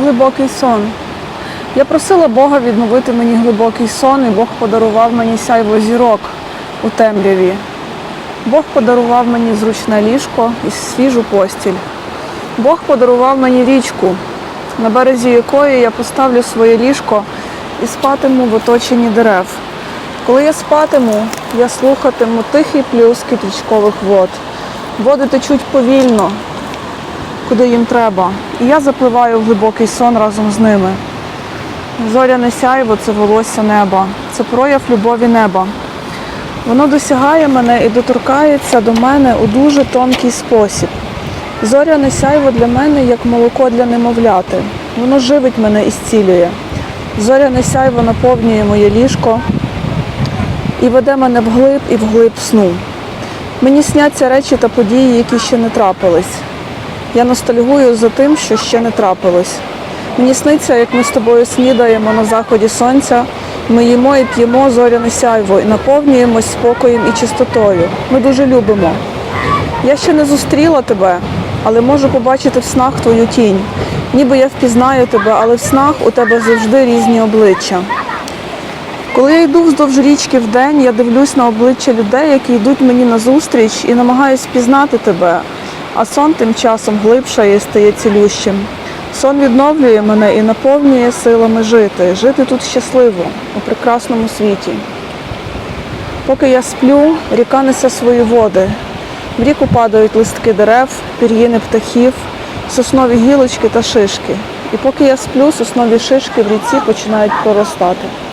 Глибокий сон. Я просила Бога відновити мені глибокий сон, і Бог подарував мені сяйво зірок у темряві. Бог подарував мені зручне ліжко і свіжу постіль. Бог подарував мені річку, на березі якої я поставлю своє ліжко і спатиму в оточенні дерев. Коли я спатиму, я слухатиму тихий плюскіт річкових вод. Води течуть повільно, куди їм треба. І я запливаю в глибокий сон разом з ними. Зоряне сяйво це волосся неба, це прояв любові неба. Воно досягає мене і доторкається до мене у дуже тонкий спосіб. Зоряне сяйво для мене як молоко для немовляти. Воно живить мене і зцілює. Зоряне сяйво наповнює моє ліжко і веде мене вглиб і вглиб сну. Мені сняться речі та події, які ще не трапились. Я ностальгую за тим, що ще не трапилось. Мені сниться, як ми з тобою снідаємо на заході сонця, ми їмо і п'ємо зоряне сяйво і наповнюємось спокоєм і чистотою. Ми дуже любимо. Я ще не зустріла тебе, але можу побачити в снах твою тінь. Ніби я впізнаю тебе, але в снах у тебе завжди різні обличчя. Коли я йду вздовж річки в день, я дивлюсь на обличчя людей, які йдуть мені назустріч і намагаюсь пізнати тебе, а сон тим часом глибшає і стає цілющим. Сон відновлює мене і наповнює силами жити, жити тут щасливо, у прекрасному світі. Поки я сплю, ріка несе свої води. В ріку падають листки дерев, пір'їни птахів, соснові гілочки та шишки. І поки я сплю, соснові шишки в ріці починають проростати.